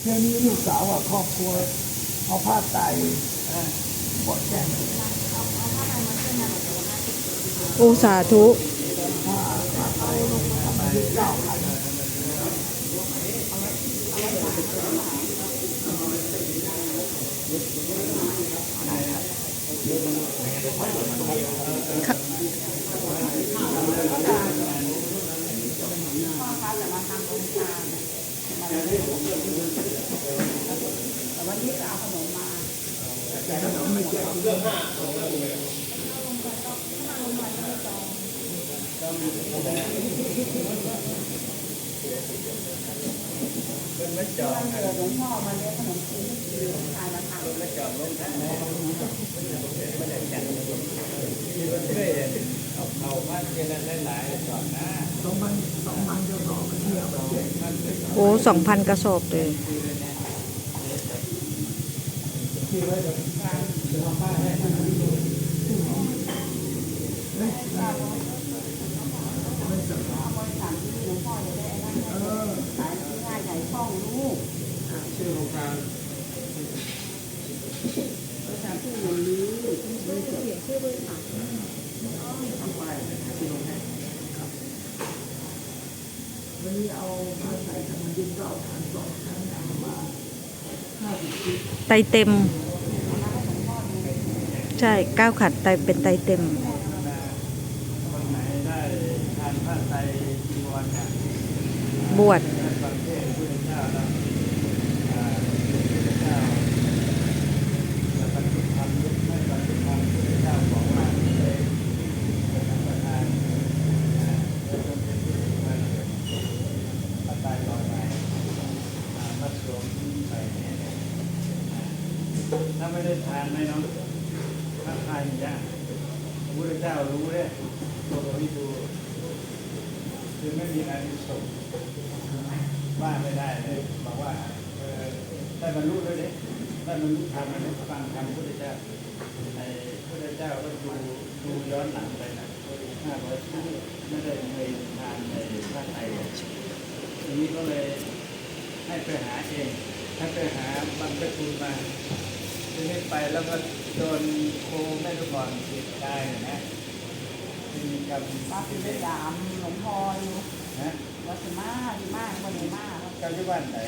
เที่ยวนี้ลูกสาวกับครอบครัวเอาผ้าไตรบดแจ้งโอสาธุ สองพันสองพันจะต่อมาเที่ยวมาแจ้ง โอ้สองพันกระสอบเลย วันนี้เอาผ้าไตรทำมันยิ่งเก้าฐานสองฐานนำมาห้าสิบชิ้น ไตเต็ม ใช่เก้าขัดไตเป็นไตเต็มคนไหนได้ทานผ้าไตจีวรบวชประเทศพุทธเจ้าจะบรรลุธรรมหรือไม่บรรลุธรรมพุทธเจ้าบอกว่าเลยรับประทานอ่าแล้วก็เป็นผู้ที่มาผ้าไตรลอยมาอ่ามาสวมใส่เนี่ยอ่าถ้าไม่ได้ทานไหมน้องถ้าทานอย่างเงี้ยพระพุทธเจ้ารู้เลยตัวนี้ดู คือไม่มีอานิสงส์ว่าไม่ได้เลยบอกว่าเออได้บรรลุเลยเนี่ยได้บรรลุธรรมเลยฟังธรรมพุทธเจ้าในพุทธเจ้าก็ดูดูย้อนหลังไปนะห้าร้อยปีไม่ได้เคยทานในพระไทยเลยทีนี้ก็เลย ให้ไปหาเองให้ไปหาบรรพคุณมาทีนี้ไปแล้วก็โดนโคแม่ลูกบอลติดตายเห็นไหมมีกรรมว่าที่เป็นเด็ดามหลวงพ่ออยู่นะวัดสมาดีมากคนดีมากเจ้าที่บ้านไหน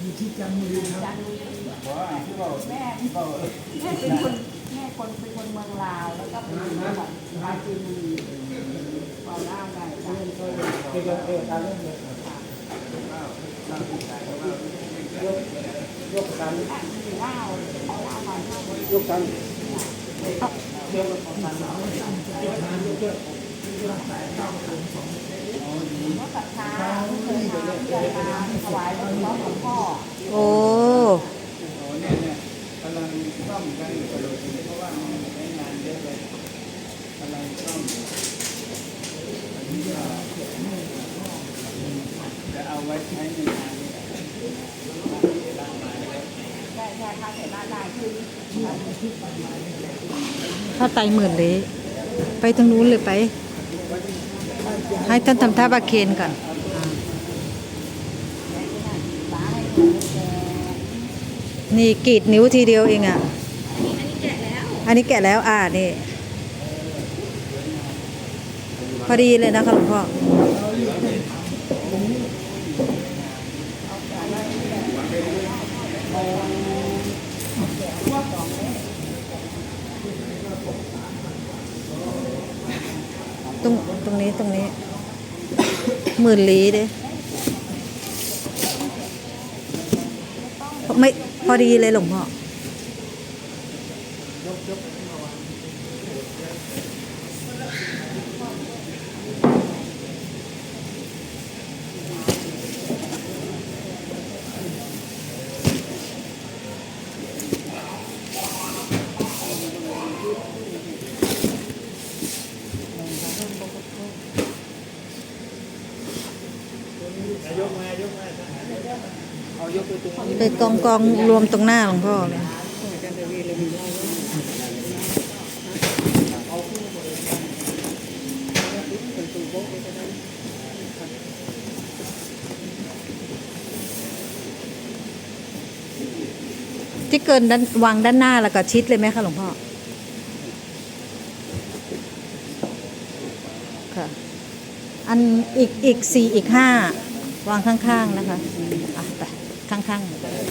มีที่จันทบุรีคจัรับนทบุรีบอกว่าที่บอกแม่ที่บอกแม่เป็นคนแม่คนเป็นคนเมืองลาวแล้วก็เป็นคนจังหวัดปราจีนบุรีพอได้ได้จ้ะที่เราเออตามเรื่องเลยว้าวตามที่ขายก็ว่ายกยกกันแม่มีเหล้าเอาเหล้า ยกกันก็ศรัทธาเคยมาเคยมาถวายหลวงพ่องพ่อโอ้โอ้เนี่ยเนี่ยกำลังซ่อมกันอยู่เลยเพราะว่าใช้งานเยอะเลยกำลังซ่อม จะเอาไว้ใช้ในงานนี่แหละร่างกายเลยได้ได้ค่าเสร็จบ้านได้คือถ้าไตหมื่นเลยไปทางนู้นเลยไป ให้ท่านทำท่าบาเคนก่อนนี่กรีดนิ้วทีเดียวเองอะ อันนี้แกะแล้ว อ่านี่ พอดีเลยนะคะหลวงพ่อ ตรงตรงนี้ตรงนี้ หมื่นลีเด้ไม่พอดีเลยหลวงพ่อ ยกมายกมาเอายกไปตรง ไป กองกองรวมตรงหน้าหลวงพ่อเลยที่เกินด้านวางด้านหน้าแล้วก็ชิดเลยไหมคะหลวงพ่อ ค่ะ อันอีกอีกสี่อีกห้าวางข้างๆนะคะ ข้าง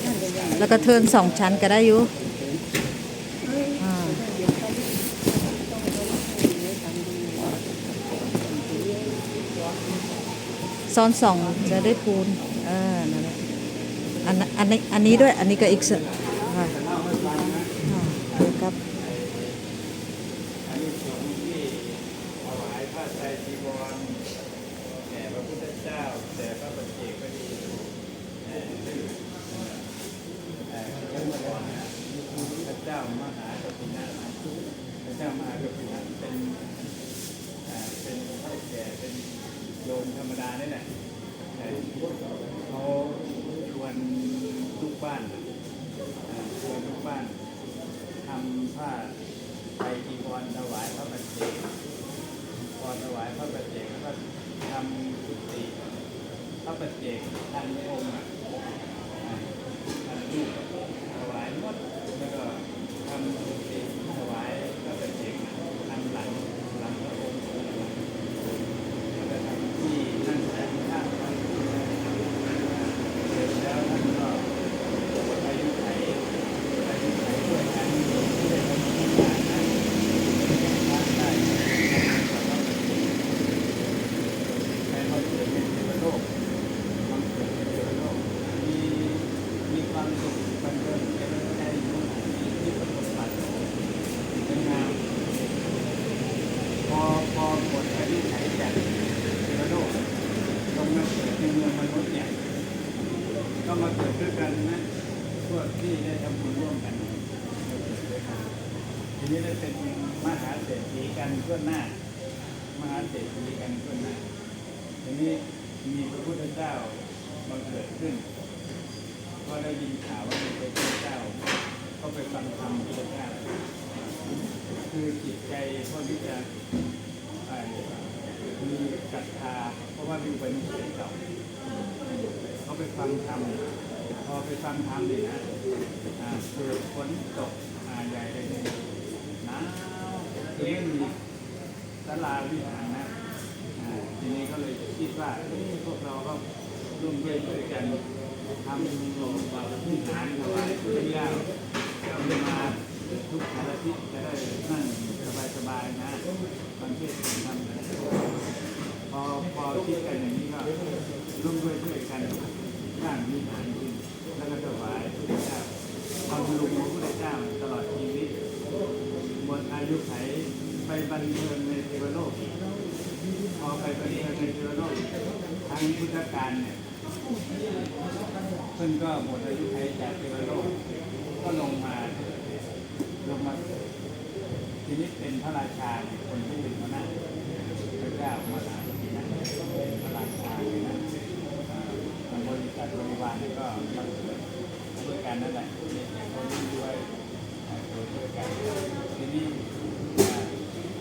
ๆ แล้วก็เทินสองชั้นก็ได้อยู่ซ้อนสองจะได้คูณเออนั่นแหละอันนั้นอันนี้อันนี้ด้วย อันนี้ก็อีกสค่ะอ่าเดี๋ยวครับ อันนี้สงส์ที่ถวายผ้าไตรจีวรแด่พระพุทธเจ้าแด่พระปัจเจกพอดีแด่เอ่อเรื่องก่อนนะพระเจ้ามหากพินะพระเจ้ามหากพินะเป็นเอ่อเป็นเท่าแก่เป็น โยมธรรมดานี่แหละแต่เขาชวนลูกบ้านน่ะเอ่อชวนลูกบ้าน ทำผ้าไตรจีวรถวายพระปัจเจกพอถวายพระปัจเจกแล้วก็ทำกุฏิพระปัจเจกทันองค์อะอ่าทันรูปถวายหมดแล้วก็ทำกุฏิถวายพระปัจเจกทันหลังหลังพระองค์แล้วก็ทำที่นั่งแสงข้างพระเสร็จแล้วท่านก็อายุไข อายุไขด้วยกันที่ได้ทำงานนั้นทานได้ในเราเกิดเป็นเทวโลกมันเกิดเป็นเทวโลกมีมีความสุขบันเทิงเจริญใจอยู่มีที่ประสบบัติเป็นงามพอพอหมดอายุไขจากเทวโลกลงมาเกิดในเมืองมนุษย์เนี่ย ก็มาเกิดด้วยกันนะ พวกที่ได้ทำบุญร่วมกันมาเกิดด้วยกัน ทีนี้ได้เป็นมหาเศรษฐีกันทั่วหน้า มหาเศรษฐีกันทั่วหน้า ทีนี้มีพระพุทธเจ้ามาเกิดขึ้น ก็ได้ยินข่าวว่ามีพระพุทธเจ้า ก็ไปฟังธรรมพระพุทธเจ้า คือจิตใจพวกที่จะเอ่อมีศรัทธา เพราะว่าอยู่เป็นเสียเก่าเขาไปฟังธรรมพอไปฟังธรรมนี่นะอ่าเกิดฝนตกใหญ่เลยเนี่ยหนาวทีนี้มีศาลาวิหารนะทีนี้ก็เลยคิดว่าพวกเราก็ร่วมด้วยช่วยกันทำลงบาปพื้นฐานถวายพระเจ้าจะมาทุกอารทิตย์จะได้นั่งสบายๆนะบางทีทำกัน พอพอคิดกันอย่างนี้ก็ร่วมด้วยช่วยกันสร้างวิหารขึ้นแล้วก็ถวายพระพุทธเจ้าบำรุงพระพุทธเจ้าตลอดชีวิตหมดอายุไขไปบันเทิงในเทวโลก พอไปบันเทิงในเทวโลกทางพุทธการเนี่ยเพิ่นก็หมดอายุไขจากเทวโลกก็ลงมาลงมาทีนี้เป็นพระราชาคนที่เป็นหัวหน้าพระเจ้ามาหนะเป็นพระเลยนะทามาหลายกันทีนี้อ่า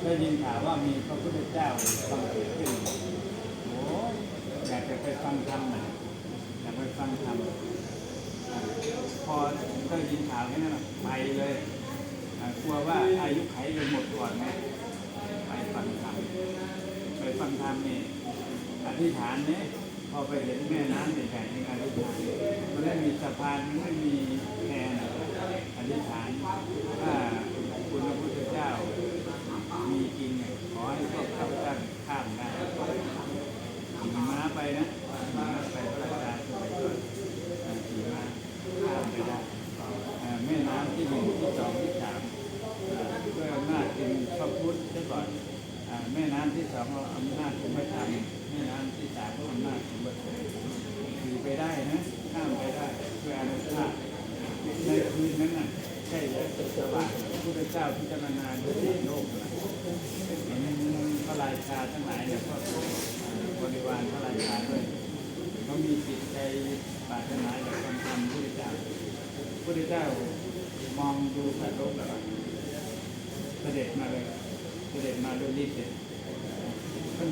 ได้ยินข่าวว่ามีพระพุทธเจ้าบังเกิดขึ้นโอ้อยากจะไปฟังธรรมนะอยากไปฟังธรรมพอได้ยินข่าวแค่นั้นไปเลยกลัวว่าอายุไขจะหมดก่อนไงไปฟังธรรมไปฟังธรรมนี่ ธิษฐานเนี่ยพอไปเห็นแม่น้ำใหญ่ๆในการอธิษฐานมันไม่มีสะพานมันไม่มีแพนอธิษฐานว่า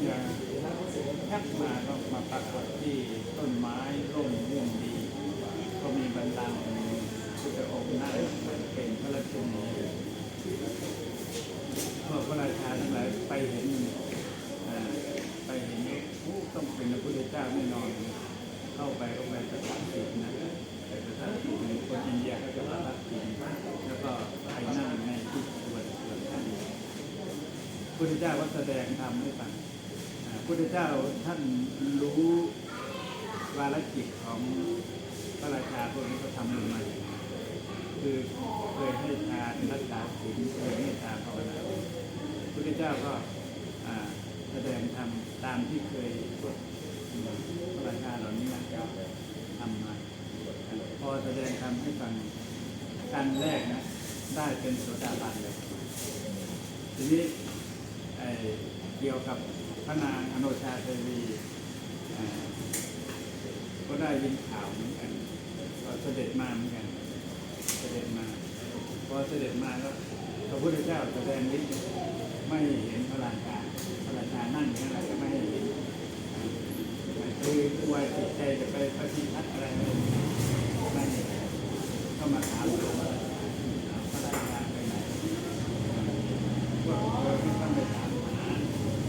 จะทักมาก็มาปรากฏที่ต้นไม้ร่มรื่นดี ก็มีบรรดาพุทธองค์นั่งเป็นพระราชนีเมื่อพระราชาทั้งหลายไปเห็นไปเห็นต้องเป็นพระพุทธเจ้าแน่นอน เข้าไปก็ไปสถานที่นะไปสถานที่หนึ่งคนอินเดียก็จะมารับกินแล้วก็ไปนั่งในที่ส่วนส่วนท่านพุทธเจ้าก็แสดงธรรมให้ฟัง พุทธเจ้าท่านรู้วาระจิตของพระราชาพวกนี้เขาทำมันมาอย่างไรคือเคยให้ทานรักษาศีลเคยเมตตาภาวนาพุทธเจ้าก็แสดงธรรมตามที่เคยพระราชาเหล่านี้นะทำมาพอแสดงธรรมให้ฟังกันแรกนะ ได้เป็นโสดาบันเลยทีนี้เกี่ยวกับ พระนางอโนชาเทวีก็ได้ยินข่าวเหมือนกันก็เสด็จมาเหมือนกัน เสด็จมาพอเสด็จมาแล้วพระพุทธเจ้าแสดงฤทธิ์ไม่เห็นพระราชาพระราชานั่งอย่างนั้นแหละก็ไม่เห็นคือกลัวจิตใจจะไปปฏิทัดอะไรไม่ไม่ก็มาถามหลวงว่าพระราชาไปไหน พวกเธอไม่ต้องไปถามหา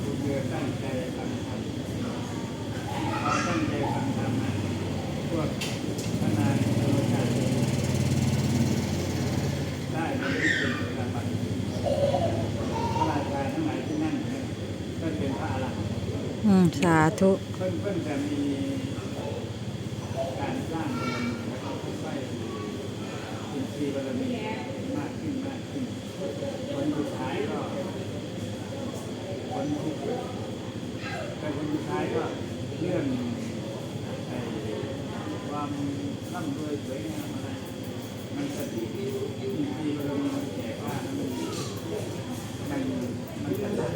พวกเธอตั้งใจฟังธรรมพอตั้งใจฟังธรรมนะพวกพระนายธรรมชาติได้มาเป็นเป็นพระบัณฑิตพระราชาทั้งหลายที่นั่นเนี่ยก็เป็นพระอรหันต์ อืม สาธุ เพิ่งเพิ่งจะมีการสร้างเงินนะครับใส่อินทรีย์บารมีมากขึ้นมากขึ้นคนสุดท้ายก็คนที่แต่คนสุดท้ายก็เรื่องไอ้ความร่ำรวยสวยงามอะไร มันจะดีที่ที่เรามีมันแก่กล้ามันมันมันจะได้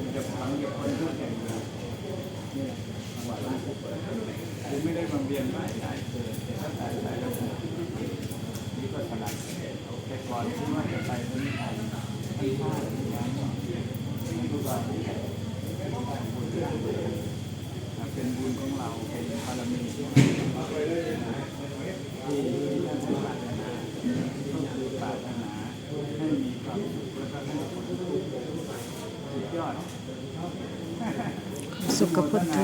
มันจะฟังกับคนทุกอย่างเลยนี่แหละจังหวะนั้นคือไม่ได้บำเบียนไม่ได้เกิดแต่ถ้าตายตายแล้วนี่ก็สลัดแต่ก่อนที่ว่าจะไปตรงนี้ไป ที่ว่าการมีทุกวัน เป็นบุญของเราเป็นบารมีที่เราที่ท่านให้ปรารถนาก็คือปรารถนาให้มีความสุขและก็ให้ผลสุดยอดสุขพุทธ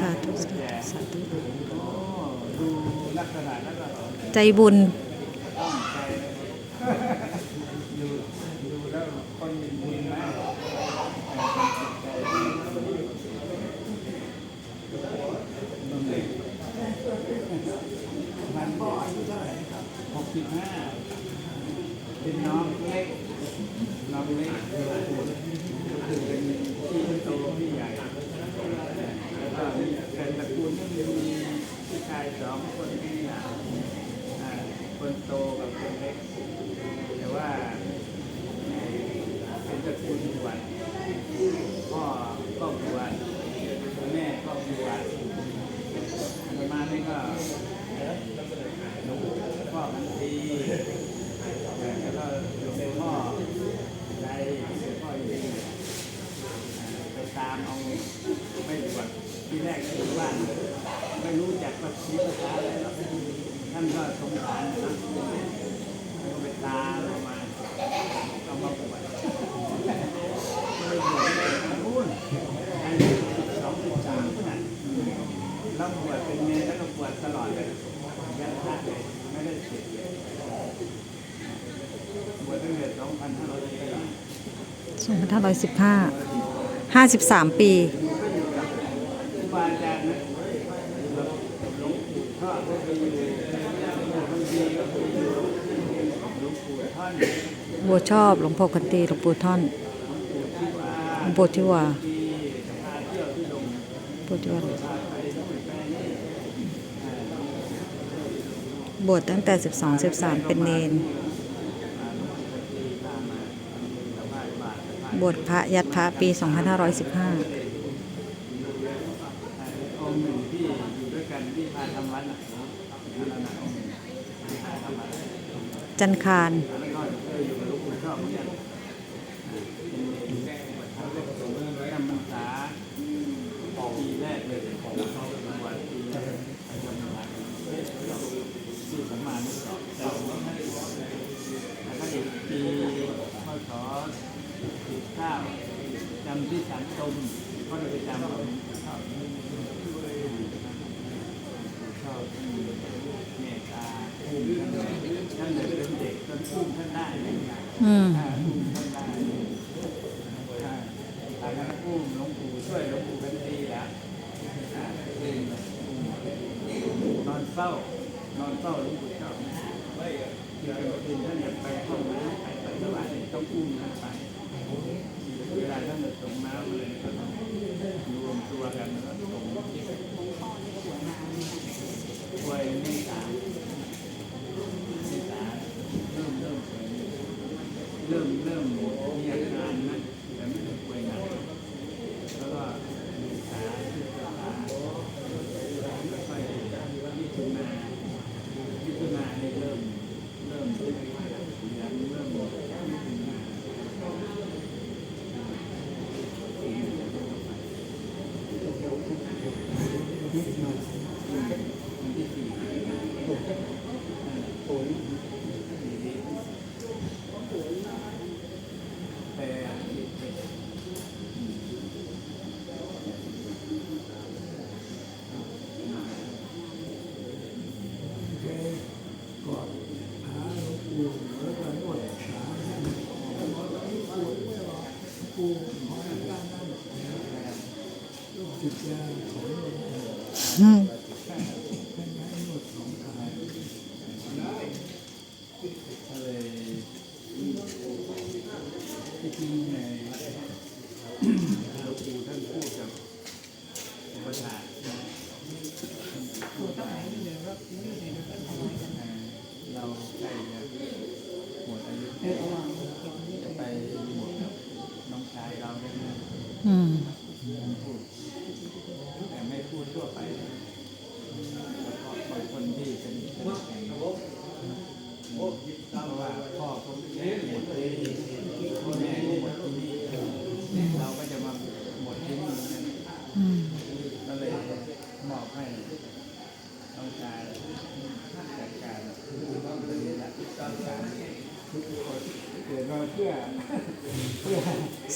สาธุสาธุสาธุโอ้ดูลักษณะแล้วก็ใจบุญ ต้องใจดูดูแล้วคนมีบุญมากมันหกสิบห้าเป็นน้องเล็ก น้องเล็กคือคือเป็นพี่โตพี่ใหญ่ แล้วก็มีเป็นตระกูลที่มีพี่ชายสองคนพี่สาวอ่าคนโตกับคนเล็กแต่ว่า 2515 53 ปี บัวชอบหลวงพ่อกันตีหลวงปู่ท่อนหลวงปู่ทิวาปู่ทิวาบวชตั้งแต่ 12 13 เป็นเนน บวชพระยัดพระปี 2515จันคาร เม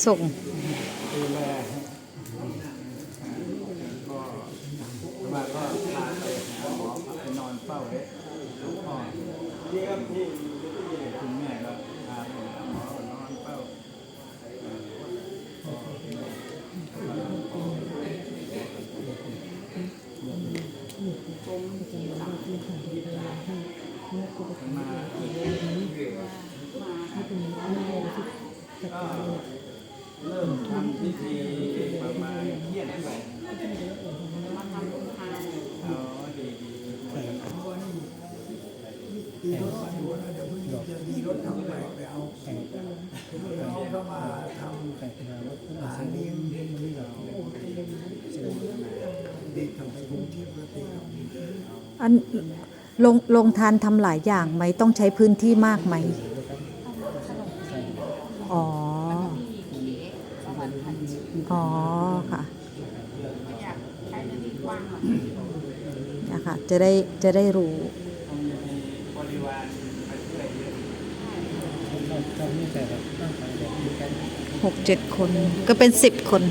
ส่ง ทำพิธีประมาณเที่ยงไปมาทำบุอ๋อรถมาดูนะเดี๋ยวพึ่งจะดีรถทำไปไปเอาเข้ามาทำแาหนี้เราอันลงลงทานทำหลายอย่างไหมต้องใช้พื้นที่มากไหมอ๋อ อ๋อค่ะนะคะจะได้จะได้รู้หกเจ็ดคนก็เป็นสิบคน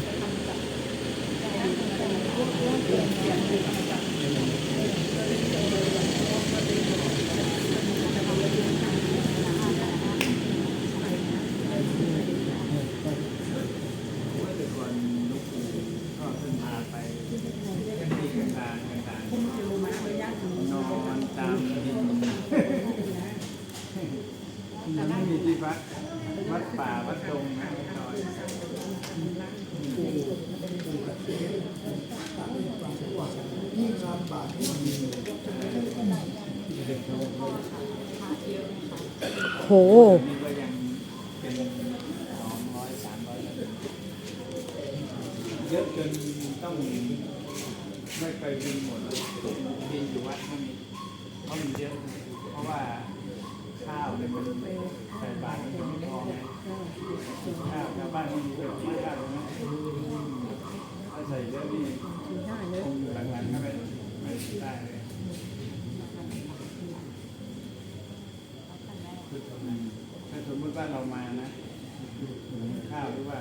ใส่บาตรให้คนท้อข้าวชาวบ้านไม่มีเลยไม่ได้เลยนะถ้าใส่เยอะนี่คงอยู่หลังๆก็ไม่ไม่ได้เลยถ้าสมมติว่าเรามานะข้าวหรือว่า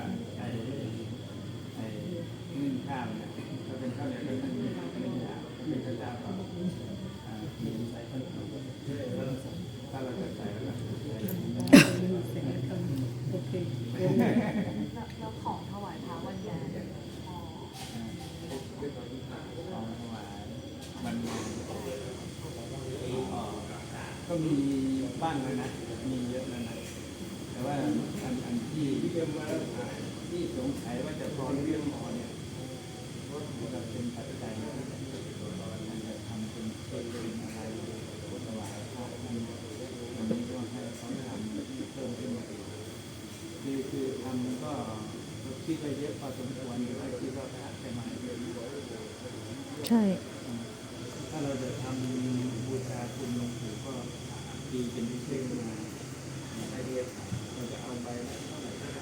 บ้างแล้วนะ มีเยอะแล้วนะ แต่ว่าอันอันที่ที่สงสัยว่าจะพอเรื่องพอเนี่ยก็เป็นปัจจัยมันจะทำเป็นเป็นอะไรถวายพระท่านมันก็ให้เขาทำเพิ่มขึ้นมาอีกคือคือทำก็คิดไปเยอะพอสมควรอยู่แล้วคิดว่าพระจะมาเยอะใช่ ถ้าเราจะทำบูชาคุณหลวงปู่ก็ดีเป็นพิเศษมาไอเดียเราจะเอาไปเท่าไหร่ก็ได้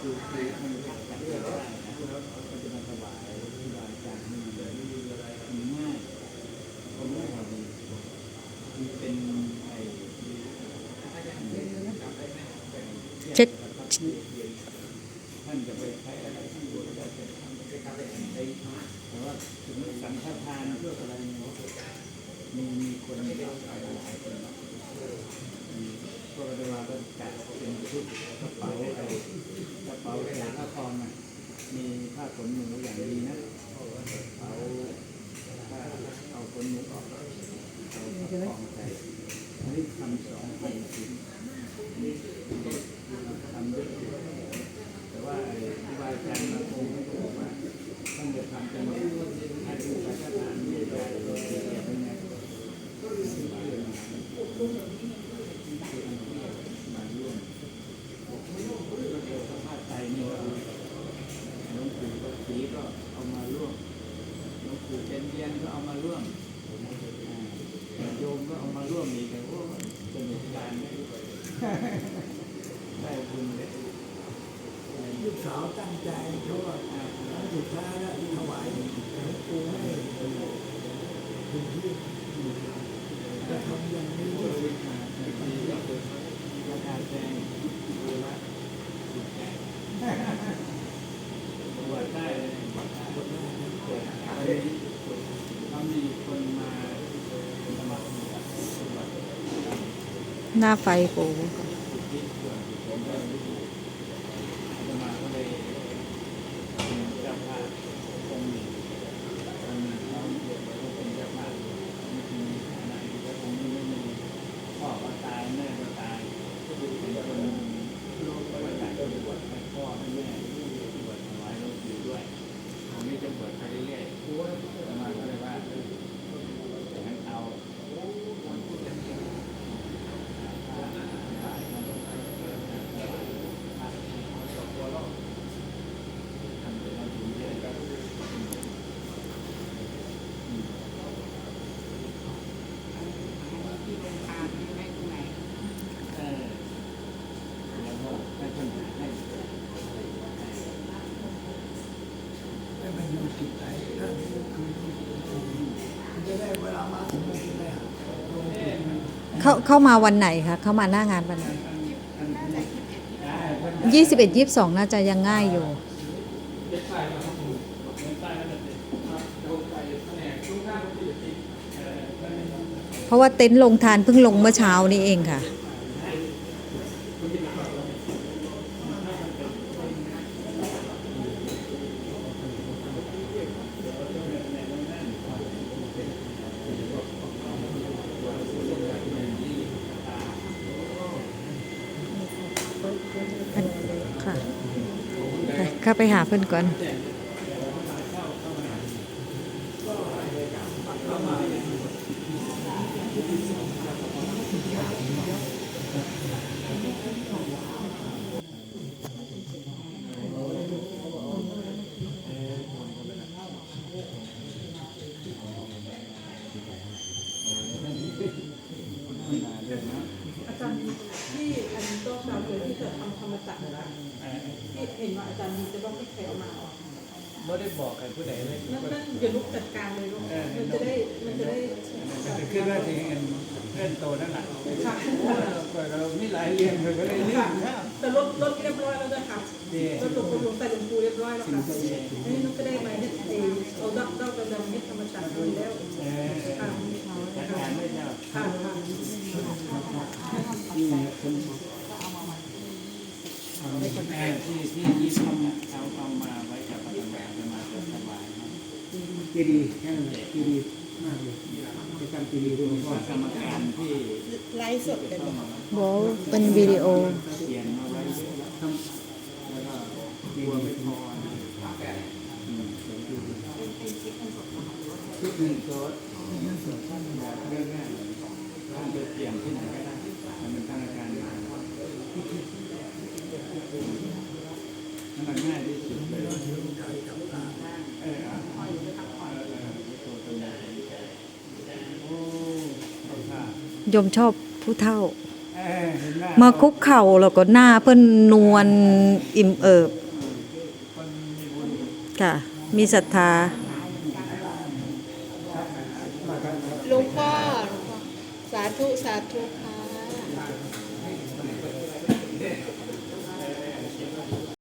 คือคือมันจัดเลือกได้นะก็จะมาถวายครูบาอาจารย์นี่เลยมันง่ายคนง่ายกว่าดีมันเป็นไอ้ เช็ค ท่านจะไปใช้อะไรที่บูชาจะทำไปทำอะไรแต่ว่าถึงสังฆทานเพื่ออะไรเนี่ยมีมีคนที่เอาไปหลายคนก็เวลาก็จัดเป็นชุดกระเป๋าอะไรกระเป๋าแขนผ้าคอมอะมีผ้าขนหนูอย่างดีนะกระเป๋าผ้าเอาขนหนูออกเอาผ้าคองใส่อันนี้ทำสองพันชิ้นทำเยอะอยู่แต่ว่าไอ้ครูบาอาจารย์บางองค์ก็บอกว่าท่านจะทำเป็นอาชีพการทานนี่ได้เลยเก็บไว้ในมาร่วมผ้าไตรนี่ก็หลวงปู่ก็สีก็เอามาร่วมหลวงปู่เจนเยียนก็เอามาร่วมอ่าโยมก็เอามาร่วมอีกแต่โอ้เป็นเหตุการณ์ ได้บุญเลยลูกสาวตั้งใจเขาว่าครั้วสุดท้ายแล้วถวายหลวงปู่ให้คุณพี่จะทำยังนี้ ราคาแพงดูละสิบแพงบวชได้เลยบวชได้บวชได้เขามีคนมาสมัครบวชบวช หน้าไฟปู สิทธิส่วนผมก็ไม่รู้สมัครก็เลยเป็นเจ้าภาพองค์หนึ่งองค์หนึ่งเขาเป็นเจ้าภาพไม่มีฐานะที่จะองค์นี้ไม่มีพ่อก็ตายแม่ก็ตาย เป็นคนลูกก็อยากจะบวชให้พ่อให้แม่บวชถวายหลวงปู่ด้วยผมนี่จะบวชไปเรื่อยๆประมาณก็เลยว่าเอออย่างนั้นเอาคนพูดกันเองทำเป็นเราถึงเยอะก็ ที่เป็นทางไม่ตรงไหน เออแล้วก็ให้คนหาให้ ให้มันอยู่จิตใจท่านคือมันจะได้เวลามาถึงมันจะได้หาหลวงปู่ เข้าเข้ามาวันไหนคะเข้ามาหน้างานวันไหนได้เพิ่นยี่สิบเอ็ดยี่สิบสองน่าจะยังง่ายอยู่เพราะว่าเต็นท์ลงทานเพิ่งลงเมื่อเช้านี้เองค่ะ เข้าไปหาเพื่อนก่อนอาจารย์ที่ อันนี้ก็เราเลยที่จะทำธรรมจักรนะที่เห็นว่าอาจารย์มีจะต้องไม่ใครเอามาออกไม่ได้บอกใครผู้ใดเลยนั่นนั่นอย่าลุกจัดการเลยลูกมันจะได้มันจะได้จะขึ้นว่าถึงเงินเพื่อนโตนั่นแหละค่ะเรามีหลายเรียนเลยก็เลยเรื่องแต่รถรถเรียบร้อยแล้วนะคะรถหลวงปู่ใส่หลวงปูเรียบร้อยแล้วค่ะนี่นุ๊กก็ได้มาเนี่ยเอาดับดับกระดำเนี่ยธรรมจักรเลยแล้วเออค่ะทหารไม่เจ้ค่ะ ค่ะที่คนแม่ที่ที่ที่ทำเอาเอามาไว้กับพระธรรมจะมาจะถวายดีดีแค่นั้นแหละดีดีมากเลยเประจำปีหลวงพ่อกรรมการที่ไลฟ์สดเลยเหรอเป็นวิดีโอเขียนเอาไว้แล้วก็กลัวไม่พออืมชุดหนึ่งโซดแบบเรื่องง่ายท่านไปเปลี่ยนที่ไหนก็ได้มันเป็นทางการงานนั่น มันง่ายที่สุดเลยเอออะเออเออตัวตนโอ้เอาค่ะโยมชอบผู้เฒ่าเออเห็นไหมาคุกเข่าแล้วก็หน้าเพิ่นนวลอิ่มเอิบคนมีบุญค่ะ มีศรัทธา